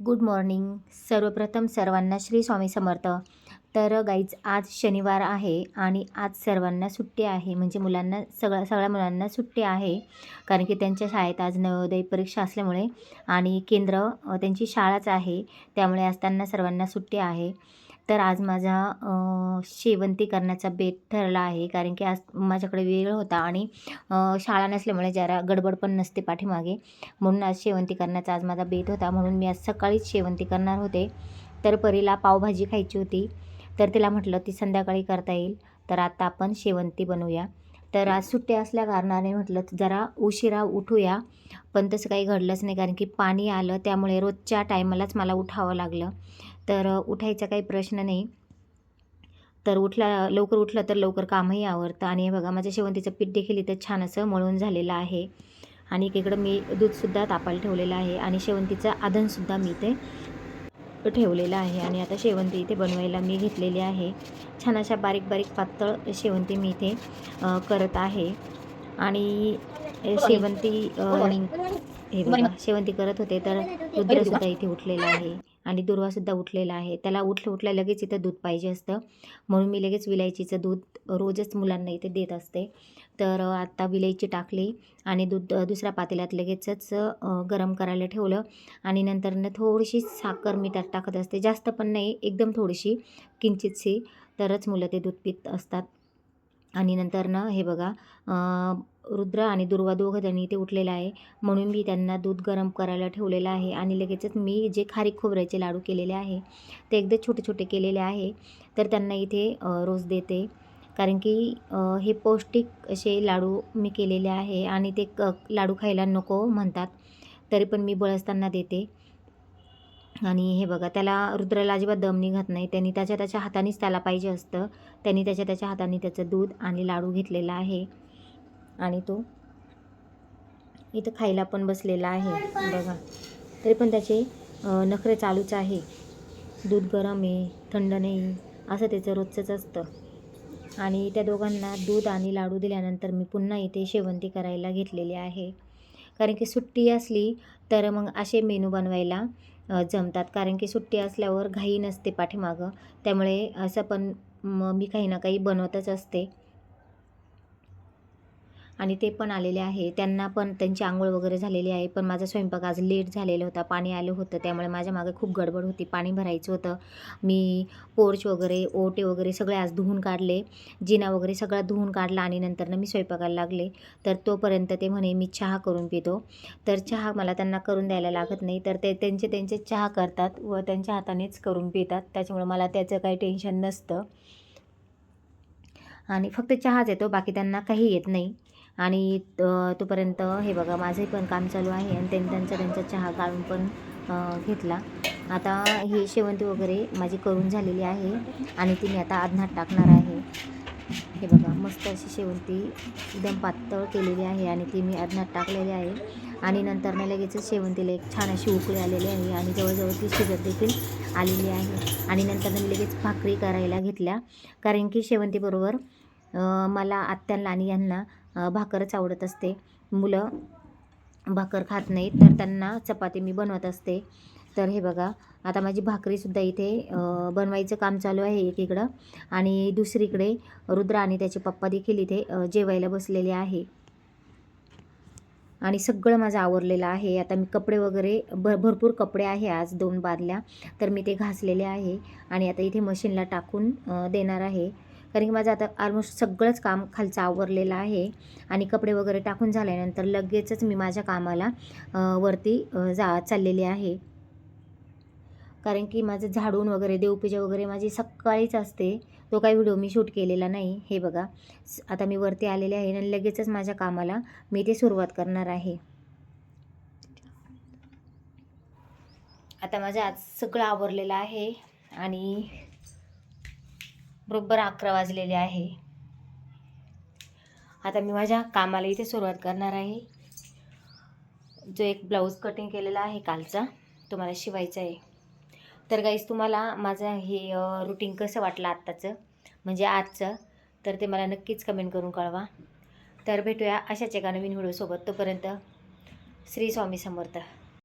Good morning. सर्वप्रथम सर्वांना श्री स्वामी समर्थ. तर गाईज आज शनिवार आहे आणि आज सर्वांना सुट्टी आहे. म्हणजे मुलांना सगळ्या सगळ्या मुलांना सुट्टी आहे. कारण की त्यांच्या शाळेत आज नवोदय परीक्षा असल्यामुळे आणि केंद्र त्यांची शाळाच आहे. त्यामुळे आज त्यांना सर्वांना सुट्टी आहे. तर आज माझा शेवंती करण्याचा बेत ठरला आहे. कारण की आज माझ्याकडे वेळ होता आणि शाळा नसल्यामुळे जरा गडबड पण नसते पाठीमागे. म्हणून आज शेवंती करण्याचा आज माझा बेत होता. म्हणून मी आज सकाळीच शेवंती करणार होते. तर परीला पावभाजी खायची होती. तर तिला म्हटलं ती संध्याकाळी करता येईल. तर आता आपण शेवंती बनवूया. तर आज सुट्टी असल्या कारणाने म्हटलं जरा उशिरा उठूया. पण तसं काही घडलंच नाही कारण की पाणी आलं त्यामुळे रोजच्या टायमालाच मला उठावं लागलं. तर उठायचा काही प्रश्न नाही. तर उठला लवकर उठलं तर लवकर कामही आवडतं आणि हे बघा माझ्या शेवंतीचं पीठ देखील इथं छान असं मळून झालेलं आहे. आणि एकीकडं मी दूधसुद्धा तापायला ठेवलेलं आहे. आणि शेवंतीचं आधनसुद्धा मी इथे ठेवलेलं आहे आणि आता शेवंती इथे बनवायला मी घेतलेली आहे. छान अशा बारीक बारीक पातळ शेवंती मी इथे करत आहे. आणि शेवंती हे बघा शेवंती करत होते तर रुद्रसुद्धा इथे उठलेला आहे आणि दुर्वासुद्धा उठलेला आहे. त्याला उठलं उठल्या लगेच इथं दूध पाहिजे असतं. म्हणून मी लगेच विलायचीचं दूध रोजच मुलांना इथे देत असते. तर आत्ता विलायची टाकली आणि दूध दुसऱ्या पातेल्यात लगेचच गरम करायला ठेवलं. आणि नंतरनं थोडीशी साखर मी त्यात टाकत असते. जास्त पण नाही एकदम थोडीशी किंचितशी तरच मुलं ते दूध पित असतात. आणि नंतरनं हे बघा रुद्र आणि दुर्वा दोघं ते इथे उठलेलं आहे. म्हणून मी त्यांना दूध गरम करायला ठेवलेलं आहे. आणि लगेचच मी जे खारीक खोबऱ्याचे लाडू केलेले आहे ते एकदम छोटे छोटे केलेले आहे. तर त्यांना इथे रोज देते. कारण की हे पौष्टिक असे लाडू मी केलेले आहे आणि ते क लाडू खायला नको म्हणतात तरी पण मी बळसताना देते. आणि हे बघा त्याला रुद्राला अजिबात दम निघत नाही. त्यांनी त्याच्या त्याच्या हातानेच त्याला पाहिजे असतं. त्यांनी त्याच्या त्याच्या हाताने त्याचं दूध आणि लाडू घेतलेला आहे. आणि तो इथं खायला पण बसलेला आहे. बघा. तरी पण त्याचे नखरे चालूच आहे. दूध गरम आहे थंड नाही असं त्याचं रोजचंच असतं. आणि त्या दोघांना दूध आणि लाडू दिल्यानंतर मी पुन्हा इथे शेवंती करायला घेतलेली आहे. कारण की सुट्टी असली तर मग असे मेनू बनवायला जमतात. कारण की सुट्टी असल्यावर घाई नसते पाठीमागं. त्यामुळे असं पण मग मी काही ना काही बनवतच असते. आणि ते पण आलेले आहे. त्यांना पण त्यांची आंघोळ वगैरे झालेली आहे. पण माझा स्वयंपाक आज लेट झालेला होता. पाणी आलं होतं. त्यामुळे माझ्या मागे खूप गडबड होती. पाणी भरायचं होतं. मी पोर्च वगैरे ओटे वगैरे सगळे आज धुवून काढले. जिना वगैरे सगळा धुवून काढला आणि नंतरनं मी स्वयंपाकाला लागले. तर तोपर्यंत ते म्हणे मी चहा करून पितो. तर चहा मला त्यांना करून द्यायला लागत नाही. तर ते त्यांचे त्यांचे चहा करतात व त्यांच्या हातानेच करून पितात. त्याच्यामुळे मला त्याचं काही टेन्शन नसतं. आणि फक्त चहाच येतो. बाकी त्यांना काही येत नाही. आणि तोपर्यंत हे बघा माझंही पण काम चालू आहे आणि त्यांनी त्यांचा त्यांचा चहा काढून पण घेतला. आता ही शेवंती वगैरे माझी करून झालेली आहे आणि ती मी आता आधनात टाकणार आहे. हे बघा मस्त अशी शेवंती एकदम पातळ केलेली आहे आणि ती मी आधनात टाकलेली आहे. आणि नंतर ना लगेचच शेवंतीला एक छान अशी उकळी आलेली आहे आणि जवळजवळ ती शिजत देखील आलेली आहे. आणि नंतर मी लगेच भाकरी करायला घेतल्या. कारण की शेवंतीबरोबर मला आत्यांना आणि यांना भाकरच आवडत असते. मुलं भाकर खात नाहीत तर त्यांना चपाती मी बनवत असते. तर हे बघा आता माझी भाकरीसुद्धा इथे बनवायचं काम चालू आहे एकीकडं. आणि दुसरीकडे रुद्र आणि त्याचे पप्पा देखील इथे जेवायला बसलेले आहे. आणि सगळं माझं आवरलेलं आहे. आता मी कपडे वगैरे भर भरपूर कपडे आहे आज दोन बादल्या. तर मी ते घासलेले आहे. आणि आता इथे मशीनला टाकून देणार आहे. कारण की माझं आता ऑलमोस्ट सगळंच काम खालचं आवरलेलं आहे. आणि कपडे वगैरे टाकून झाल्यानंतर लगेचच मी माझ्या कामाला वरती जा चाललेली आहे. कारण की माझं झाडून वगैरे देवपूजा वगैरे माझी सकाळीच असते. तो काही व्हिडिओ मी शूट केलेला नाही हे बघा. स- आता मी वरती आलेले आहे आणि लगेचच माझ्या कामाला मी ते सुरुवात करणार आहे. आता माझं आज सगळं आवरलेलं आहे आणि बरोबर अकरा वाजलेले आहे. आता मी माझ्या कामाला इथे सुरुवात करणार आहे. जो एक ब्लाऊज कटिंग केलेला आहे कालचा तो मला शिवायचा आहे. तर गाईज तुम्हाला माझं हे रुटीन कसं वाटलं आत्ताचं? म्हणजे आजचं? तर ते मला नक्कीच कमेंट करून कळवा. तर भेटूया अशाच एका नवीन व्हिडिओसोबत तोपर्यंत श्री स्वामी समर्थ.